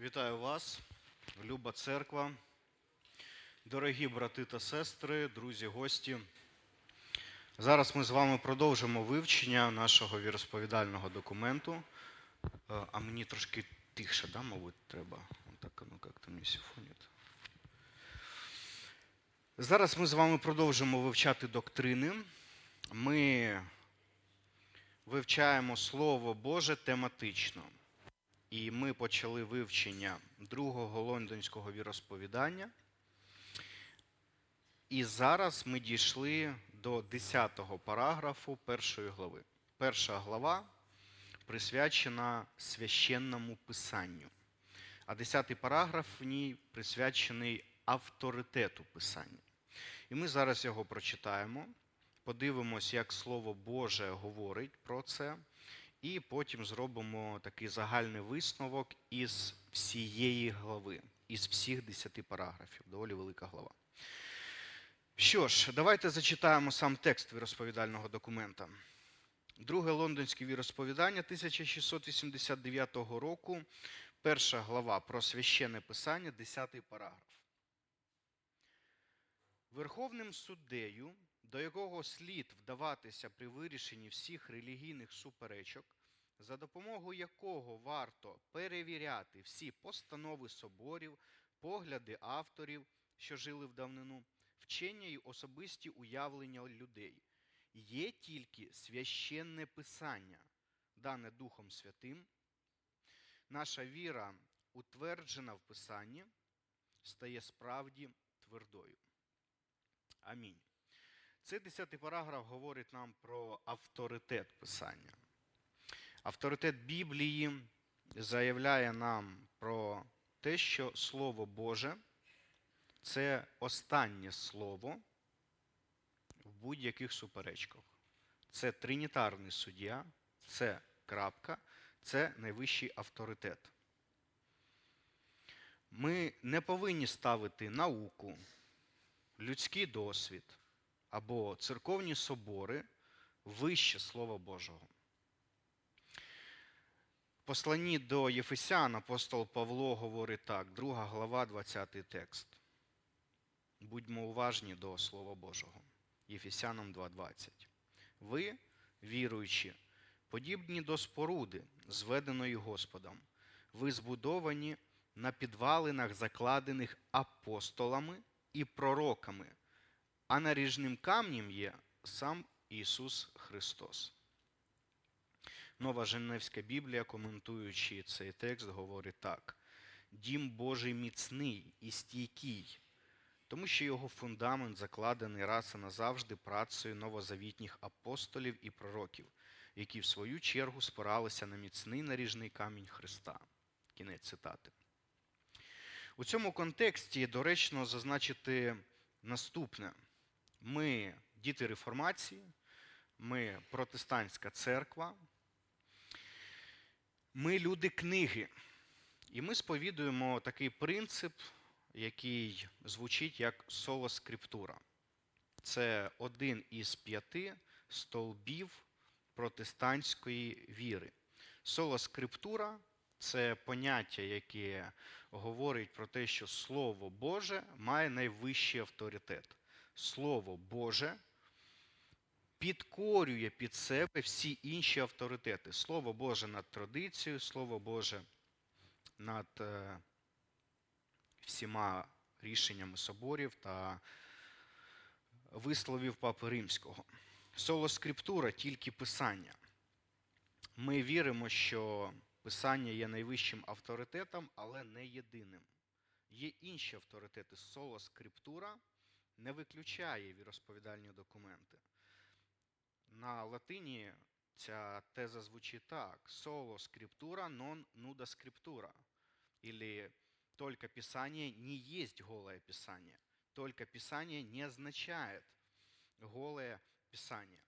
Вітаю вас, Люба церква, дорогі брати та сестри, друзі, гості. Зараз ми з вами продовжимо вивчення нашого віросповідального документу. Е, А мені трошки тихше, да, мабуть, треба. Так, ну не сифонить. Зараз ми з вами продовжимо вивчати доктрини. Ми вивчаємо Слово Боже тематично. І ми почали вивчення другого лондонського віросповідання. І зараз ми дійшли до 10-го параграфу першої глави. Перша глава присвячена священному писанню, а 10-й параграф в ній присвячений авторитету писання. І ми зараз його прочитаємо, подивимось, як Слово Боже говорить про це. І потім зробимо такий загальний висновок із всієї глави, із всіх десяти параграфів. Доволі велика глава. Що ж, давайте зачитаємо сам текст віросповідального документа. Друге лондонське віросповідання 1689 року, перша глава про священне писання, 10 параграф. Верховним суддею, до якого слід вдаватися при вирішенні всіх релігійних суперечок, за допомогою якого варто перевіряти всі постанови соборів, погляди авторів, що жили в давнину, вчення й особисті уявлення людей, є тільки священне писання, дане Духом Святим. Наша віра, утверджена в Писанні, стає справді твердою. Амінь. Цей десятий параграф говорить нам про авторитет Писання. Авторитет Біблії заявляє нам про те, що Слово Боже це останнє слово в будь-яких суперечках. Це тринітарний суддя, це крапка, це найвищий авторитет. Ми не повинні ставити науку, людський досвід або церковні собори вище Слова Божого. Посланні до Єфесян апостол Павло говорить так, 2 глава, 20 текст. Будьмо уважні до Слова Божого. Єфесянам 2.20. Ви, віруючи, подібні до споруди, зведеної Господом, ви збудовані на підвалинах, закладених апостолами і пророками, а наріжним камнем є сам Ісус Христос. Нова Женевська Біблія, коментуючи цей текст, говорить так: Дім Божий міцний і стійкий, тому що його фундамент закладений раз і назавжди працею новозавітніх апостолів і пророків, які в свою чергу спиралися на міцний наріжний камінь Христа. Кінець цитати. У цьому контексті доречно зазначити наступне: ми діти реформації, ми протестантська церква, ми люди книги. І ми сповідуємо такий принцип, який звучить як соло скриптура. Це один із п'яти стовбів протестантської віри. Соло скриптура це поняття, яке говорить про те, що Слово Боже має найвищий авторитет. Слово Боже підкорює під себе всі інші авторитети. Слово Боже над традицією, Слово Боже над е, всіма рішеннями соборів та висловів Папи Римського. Соло скриптура тільки писання. Ми віримо, що писання є найвищим авторитетом, але не єдиним. Є інші авторитети. Соло скриптура не виключає віросповідальні документи. На латині ця теза звучить так: соло скриптура non nuda скриптура. Или только Писание не есть голое Писание. Только Писание не означает голое Писание.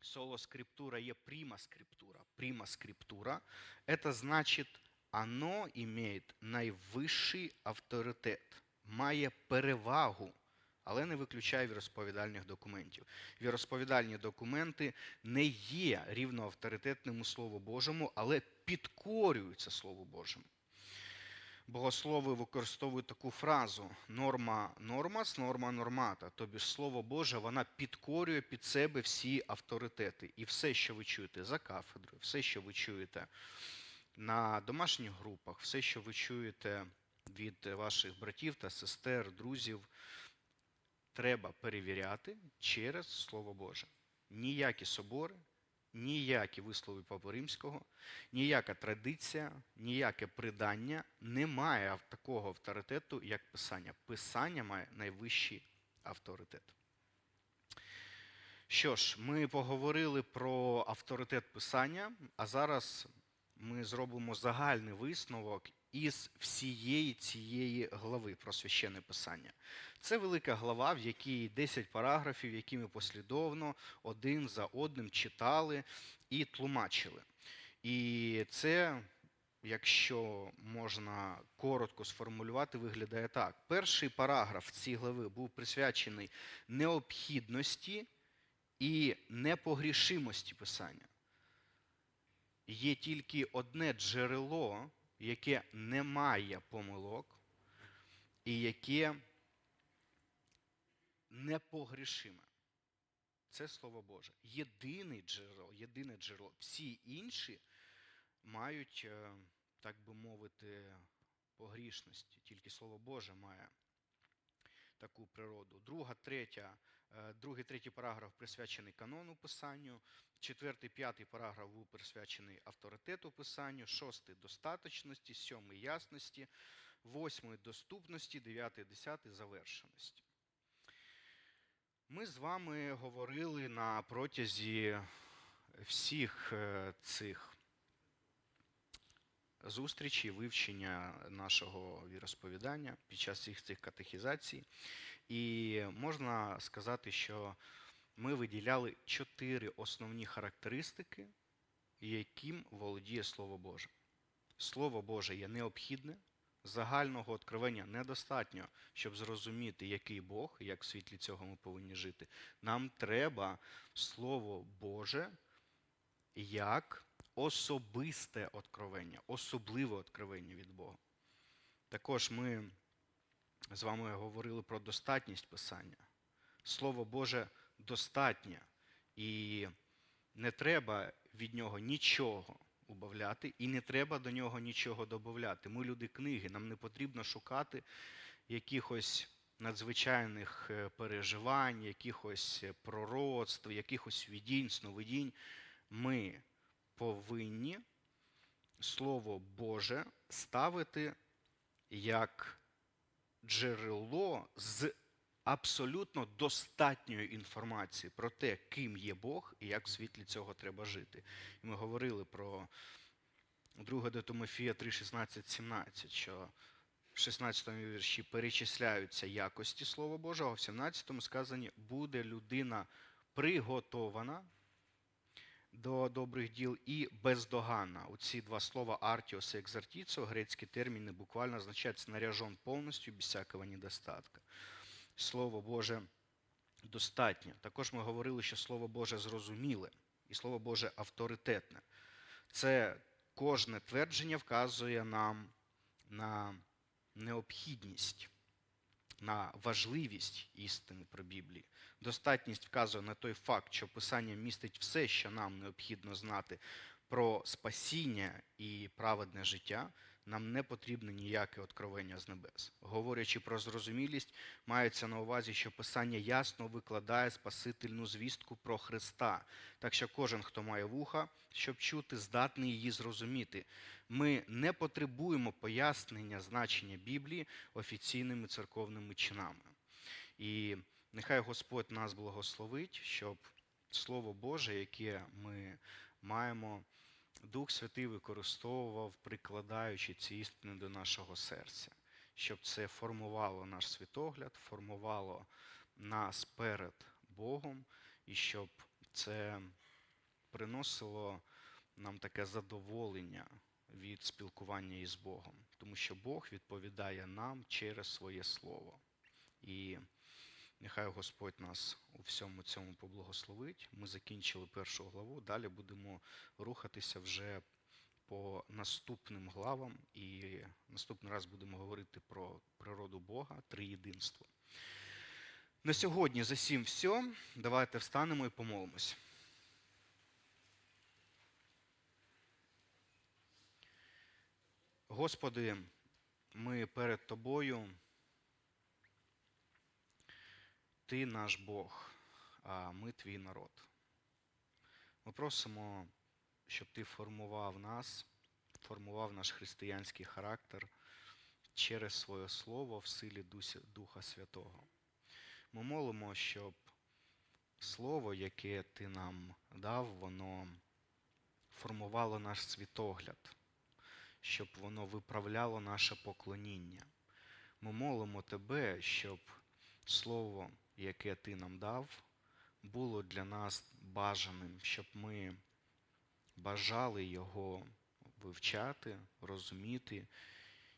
Соло скриптура є прима скриптура. Прима скриптура – это значит, оно имеет найвищий авторитет, має перевагу але не виключає віросповідальних документів. Віросповідальні документи не є рівноавторитетним у Слову Божому, але підкорюються Слову Божому. богослови використовують таку фразу норма нормас, норма нормата. Тобі ж слово Боже, вона підкорює під себе всі авторитети. І все, що ви чуєте за кафедрою, все, що ви чуєте на домашніх групах, все, що ви чуєте від ваших братів та сестер, друзів, треба перевіряти через Слово Боже. Ніякі собори, ніякі вислови Папи Римського, ніяка традиція, ніяке придання не має такого авторитету, як Писання. Писання має найвищий авторитет. Що ж, ми поговорили про авторитет Писання, а зараз ми зробимо загальний висновок із всієї цієї глави про священне писання. Це велика глава, в якій 10 параграфів, які ми послідовно один за одним читали і тлумачили. І це, якщо можна коротко сформулювати, виглядає так. Перший параграф цієї глави був присвячений необхідності і непогрішимості писання. Є тільки одне джерело, яке не має помилок, і яке непогрішиме. Це Слово Боже. Єдине джерело, єдине джерело. Всі інші мають, е, так би мовити, погрішності. Тільки Слово Боже має таку природу. Друга, третя, другий, третій параграф присвячений канону писанню. Четвертий, п'ятий параграф був присвячений авторитету писанню, шостий достаточності, сьомий ясності, восьмий доступності, дев'ятий, десятий завершеності. Ми з вами говорили на протязі всіх е, цих зустрічей, вивчення нашого віросповідання під час всіх цих катехізацій. І можна сказати, що ми виділяли чотири основні характеристики, яким володіє Слово Боже. Слово Боже є необхідне, загального откровення недостатньо, щоб зрозуміти, який Бог, як в світлі цього ми повинні жити. Нам треба Слово Боже як особисте откровення, особливе откровення від Бога. Також ми з вами говорили про достатність Писання. Слово Боже достатнє, і не треба від нього нічого убавляти, і не треба до нього нічого додати. Ми люди книги, нам не потрібно шукати якихось надзвичайних е, переживань, якихось е, пророцтв, якихось видінь, сновидінь. Ми повинні Слово Боже ставити як джерело з абсолютно достатньою інформацією про те, ким є Бог і як в світлі цього треба жити. І ми говорили про 2 до Тимофія 3, 16, 17, що в 16 вірші перечисляються якості Слова Божого, а в 17 сказані буде людина приготована до добрих діл і бездоганна. Оці два слова артіос і екзартіцо, грецькі терміни буквально означають снаряжен повністю без всякого недостатка. Слово Боже достатньо. Також ми говорили, що Слово Боже зрозуміле і Слово Боже авторитетне. Це кожне твердження вказує нам на необхідність, на важливість істини про Біблії. Достатність вказує на той факт, що Писання містить все, що нам необхідно знати про спасіння і праведне життя. Нам не потрібне ніяке откровення з небес. Говорячи про зрозумілість, мається на увазі, що Писання ясно викладає спасительну звістку про Христа. Так що кожен, хто має вуха, щоб чути, здатний її зрозуміти. Ми не потребуємо пояснення значення Біблії офіційними церковними чинами. І нехай Господь нас благословить, щоб Слово Боже, яке ми маємо, Дух Святий використовував, прикладаючи ці істини до нашого серця, щоб це формувало наш світогляд, формувало нас перед Богом, і щоб це приносило нам таке задоволення від спілкування із Богом, тому що Бог відповідає нам через своє Слово. І нехай Господь нас у всьому цьому поблагословить. Ми закінчили першу главу, далі будемо рухатися вже по наступним главам, і наступний раз будемо говорити про природу Бога, триєдинство. На сьогодні за сім все. Давайте встанемо і помолимось. Господи, ми перед Тобою. Ти наш Бог, а ми твій народ. Ми просимо, щоб ти формував нас, формував наш християнський характер через своє Слово в силі Духа Святого. Ми молимо, щоб Слово, яке ти нам дав, воно формувало наш світогляд, щоб воно виправляло наше поклоніння. Ми молимо Тебе, щоб Слово, яке ти нам дав, було для нас бажаним, щоб ми бажали його вивчати, розуміти,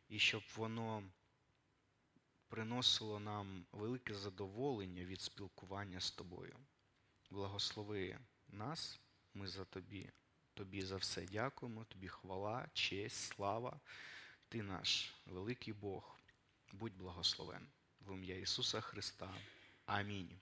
і щоб воно приносило нам велике задоволення від спілкування з тобою. Благослови нас, ми за тобі. Тобі за все дякуємо, тобі хвала, честь, слава. Ти наш великий Бог. Будь благословен. В ім'я Ісуса Христа. Амінь.